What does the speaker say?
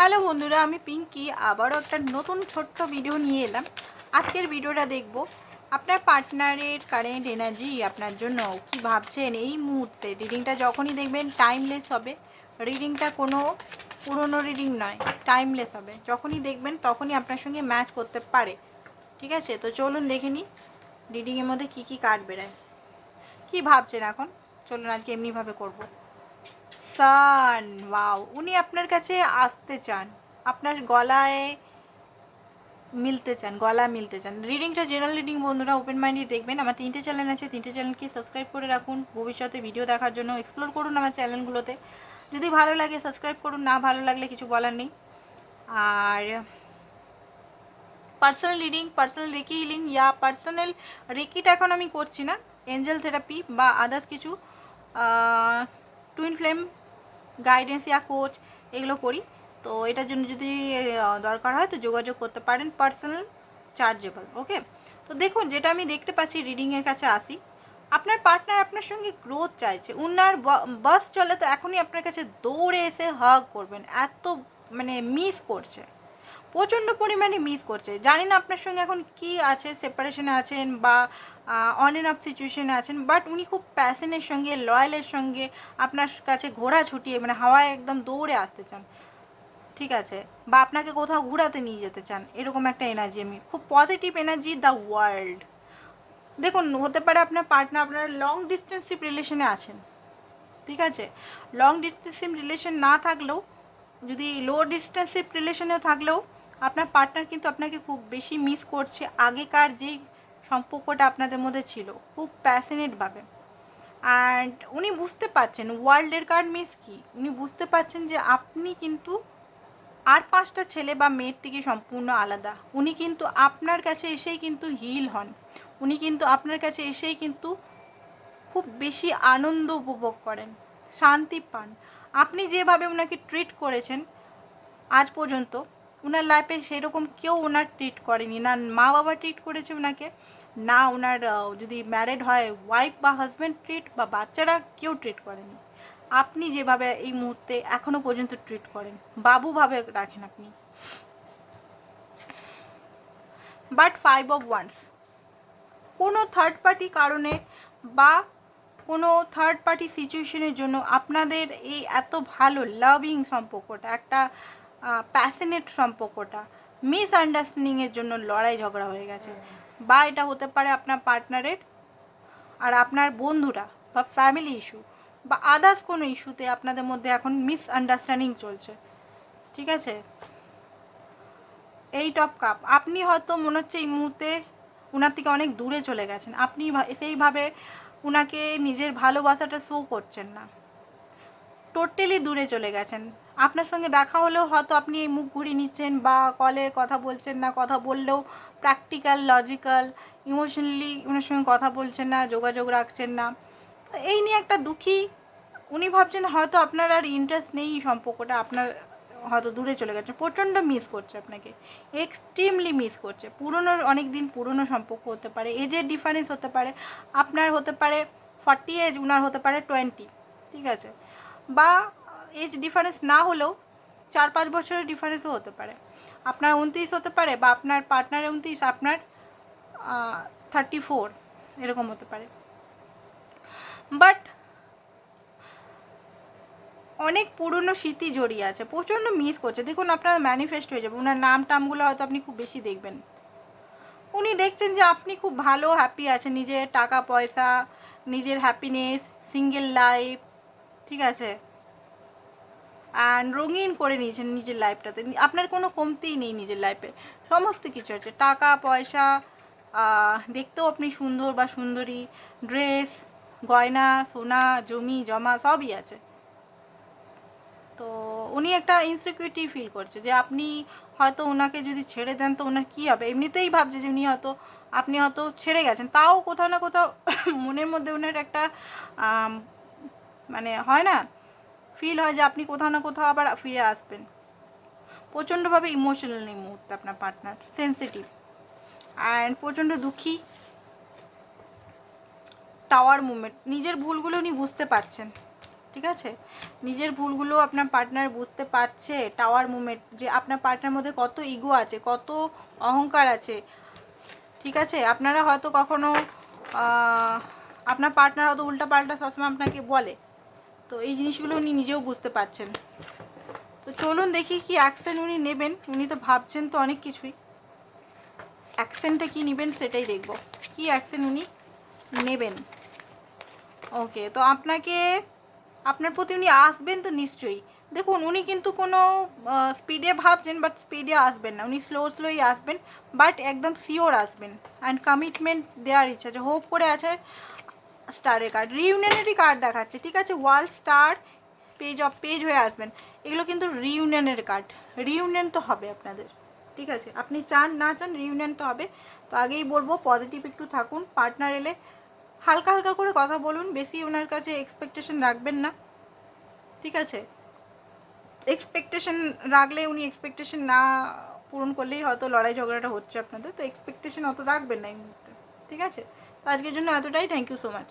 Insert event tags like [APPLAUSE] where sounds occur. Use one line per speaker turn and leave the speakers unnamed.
Hello বন্ধুরা, আমি পিঙ্কি। আবারও একটা নতুন ছোট্ট ভিডিও নিয়ে এলাম। আজকের ভিডিওটা দেখব আপনার পার্টনারের কারেন্ট এনার্জি আপনার জন্য কি ভাবছেন এই মুহূর্তে? রিডিংটা যখনই দেখবেন টাইমলেস হবে। রিডিংটা কোনো পুরনো রিডিং নয় টাইমলেস হবে। যখনই দেখবেন, তখনই আপনার সঙ্গে ম্যাচ করতে পারে। ঠিক আছে? তো চলুন দেখে নিই রিডিংয়ের মধ্যে কি কি কার্ড বেরায়। কি ভাবছেন এখন? চলুন আজকে এমনিভাবে করব। সান ওয়াও উনি আপনার কাছে আসতে চান, আপনার গলায় মিলতে চান, গলা মিলতে চান। রিডিংটা জেনারেল রিডিং বন্ধুরা ওপেন মাইন্ডে দেখবেন। আমার তিনটে চ্যানেল আছে, তিনটে চ্যানেলকে সাবস্ক্রাইব করে রাখুন। ভবিষ্যতে ভিডিও দেখার জন্য এক্সপ্লোর করুন আমার চ্যানেলগুলোতে যদি ভালো লাগে সাবস্ক্রাইব করুন, না ভালো লাগলে কিছু বলার নেই। আর personal reading personal reiki healing yeah personal রেকিটা এখন আমি করছি না। এঞ্জেল থেরাপি বা আদার্স কিছু twin flame guidance yeah coach এগুলো করি। তো এটার জন্য যদি দরকার হয় তো যোগাযোগ করতে পারেন পার্সোনাল চার্জেবল ওকে তো দেখুন, যেটা আমি দেখতে পাচ্ছি রিডিংয়ের কাছে আসি। আপনার পার্টনার আপনার সঙ্গে গ্রোথ চাইছে। উনার বাস চলে তো এখনই আপনার কাছে দৌড়ে এসে হাগ করবেন। এত মানে মিস করছে। প্রচণ্ড পরিমাণে মিস করছে। জানি না আপনার সঙ্গে এখন কি আছে সেপারেশনে আছেন বা অন অ্যান্ড অফ সিচুয়েশনে আছেন বাট উনি খুব প্যাশনের সঙ্গে লয়ালের সঙ্গে আপনার কাছে ঘোড়া ছুটিয়ে মানে হাওয়ায় একদম দৌড়ে আসতে চান। ঠিক আছে? বা আপনাকে কোথাও ঘোরাতে নিয়ে যেতে চান, এরকম একটা এনার্জি আমি, খুব পজিটিভ এনার্জি দ্য ওয়ার্ল্ড দেখুন, হতে পারে আপনার পার্টনার আপনারা লং ডিস্টেন্সিভ রিলেশনে আছেন। ঠিক আছে? লং ডিস্টেন্সিভ রিলেশন না থাকলেও, যদি লো ডিস্টেন্সিভ রিলেশনে থাকলেও আপনার পার্টনার কিন্তু আপনাকে খুব বেশি মিস করছে। আগেকার যেই সম্পর্কটা আপনাদের মধ্যে ছিল, খুব প্যাশনেটভাবে অ্যান্ড উনি বুঝতে পারছেন ওয়ার্ল্ডের কার্ড মিস কি? উনি বুঝতে পারছেন যে আপনি কিন্তু আর পাঁচটা ছেলে বা মেয়ের থেকে সম্পূর্ণ আলাদা। উনি কিন্তু আপনার কাছে এসেই কিন্তু হিল হন। উনি কিন্তু আপনার কাছে এসেই কিন্তু খুব বেশি আনন্দ উপভোগ করেন, শান্তি পান। আপনি যেভাবে ওনাকে ট্রিট করেছেন, আজ পর্যন্ত ওনার লাইফে সেরকম কেউ ওনার ট্রিট করেনি। না, মা বাবা ট্রিট করেছে ওনাকে না ওনার যদি ম্যারেড হয় ওয়াইফ বা হাজব্যান্ড ট্রিট বা বাচ্চারা কেউ ট্রিট করেনি। আপনি যেভাবে এই মুহূর্তে এখনও পর্যন্ত ট্রিট করেন বাবুভাবে রাখেন আপনি। বাট ফাইভ অফ ওয়ান্স কোনো থার্ড পার্টি কারণে বা কোনো থার্ড পার্টি সিচুয়েশনের জন্য আপনাদের এই এত ভালো লাভিং সম্পর্কটা, একটা প্যাশনেট সম্পর্কটা মিস আন্ডারস্ট্যান্ডিংয়ের জন্য লড়াই ঝগড়া হয়ে গেছে। বা এটা হতে পারে আপনার পার্টনারের আর আপনার বন্ধুরা বা ফ্যামিলি ইস্যু বা আদার্স কোনো ইস্যুতে আপনাদের মধ্যে এখন মিস আন্ডারস্ট্যান্ডিং চলছে। ঠিক আছে? এইট অফ কাপ আপনি হয়তো মনে হচ্ছে এই মুহূর্তে ওনার থেকে অনেক দূরে চলে গেছেন। আপনি সেইভাবে ওনাকে নিজের ভালোবাসাটা শো করছেন না। টোটালি দূরে চলে গেছেন। আপনার সঙ্গে দেখা হলেও হয়তো আপনি মুখ ঘুরিয়ে নিচ্ছেন বা কলে কথা বলছেন না, কথা বললেও প্র্যাকটিক্যাল লজিক্যাল ইমোশনালি ওনার সঙ্গে কথা বলছেন না, যোগাযোগ রাখছেন না। এই নিয়ে একটা দুঃখী উনি ভাবছেন হয়তো আপনার আর ইন্টারেস্ট নেই সম্পর্কটা, আপনার হয়তো দূরে চলে গেছে, প্রচণ্ড মিস করছে আপনাকে এক্সট্রিমলি মিস করছে। পুরনো অনেক দিন পুরনো সম্পর্ক হতে পারে এজের ডিফারেন্স হতে পারে, আপনার হতে পারে ফর্টি এজ উনার হতে পারে টোয়েন্টি ঠিক আছে? বা এজ ডিফারেন্স না হলেও চার পাঁচ বছরের ডিফারেন্সও হতে পারে। আপনার উনত্রিশ হতে পারে বা আপনার পার্টনারের উনত্রিশ, আপনার থার্টি ফোর এরকম হতে পারে। বাট অনেক পুরনো স্মৃতি জড়িয়ে আছে, প্রচণ্ড মিস করছে। দেখুন, আপনার ম্যানিফেস্ট হয়ে যাবে। ওনার নাম টামগুলো হয়তো আপনি খুব বেশি দেখবেন। উনি দেখছেন যে আপনি খুব ভালো হ্যাপি আছেন। নিজের টাকা, পয়সা, নিজের হ্যাপিনেস সিঙ্গেল লাইফ ঠিক আছে? অ্যান্ড রঙিন করে নিয়েছেন নিজের লাইফটাতে আপনার কোনো কমতিই নেই নিজের লাইফে সমস্ত কিছু আছে। টাকা, পয়সা দেখতেও আপনি সুন্দর বা সুন্দরী। ড্রেস গয়না, সোনা, জমি, জমা সবই আছে। তো উনি একটা ইনসিকিউরিটি ফিল করছে যে আপনি হয়তো ওনাকে যদি ছেড়ে দেন তো ওনার কী হবে? এমনিতেই ভাবছে যে উনি হয়তো, আপনি হয়তো ছেড়ে গেছেন। তাও কোথাও না কোথাও [LAUGHS] মনের মধ্যে ওনার একটা মানে হয় না? ফিল হয় যে আপনি কোথাও না কোথাও আবার ফিরে আসবেন। প্রচণ্ডভাবে ইমোশনাল এই মুহূর্তে আপনার পার্টনার সেন্সিটিভ অ্যান্ড প্রচণ্ড দুঃখী টাওয়ার মুভমেন্ট নিজের ভুলগুলো উনি বুঝতে পারছেন, ঠিক আছে? নিজের ভুলগুলো আপনার পার্টনার বুঝতে পারছে টাওয়ার মুভমেন্ট যে আপনার পার্টনার মধ্যে কত ইগো আছে, কত অহংকার আছে, ঠিক আছে? আপনারা হয়তো কখনো আপনার পার্টনার হয়তো উল্টা পাল্টা সবসময় আপনাকে বলে। তো এই জিনিসগুলো উনি নিজেও বুঝতে পারছেন। তো চলুন দেখি কি অ্যাকশন উনি নেবেন। উনি তো ভাবছেন তো অনেক কিছুই। অ্যাকশনটা কি নেবেন সেটাই দেখব। কি অ্যাকশন উনি নেবেন? ওকে তো আপনাকে, আপনার প্রতি উনি আসবেন তো নিশ্চয়ই। দেখুন, উনি কিন্তু কোনো স্পিডে ভাবছেন বাট স্পিডে আসবেন না। উনি স্লো স্লোই আসবেন বাট একদম শিওর আসবেন। অ্যান্ড কমিটমেন্ট দেওয়ার ইচ্ছা আছে। হোপ করে আছে স্টারের কার্ড রিউনিয়নেরই কার্ড দেখাচ্ছে, ঠিক আছে? Wall star page of page হয়ে আসবেন। এগুলো কিন্তু রিউনিয়নের কার্ড রিউনিয়ন তো হবে আপনাদের, ঠিক আছে? আপনি চান, না চান রিউনিয়ন তো হবে। তো আগেই বলব পজিটিভ একটু থাকুন পার্টনার এলে হালকা হালকা করে কথা বলুন, বেশি ওনার কাছে এক্সপেকটেশন রাখবেন না, ঠিক আছে? এক্সপেকটেশন রাখলে উনি এক্সপেকটেশন না পূরণ করলেই হয়তো লড়াই ঝগড়াটা হচ্ছে আপনাদের, তো এক্সপেকটেশন অত রাখবেন না এই মুহূর্তে, ঠিক আছে? আজকের জন্য এতটাই। Thank you so much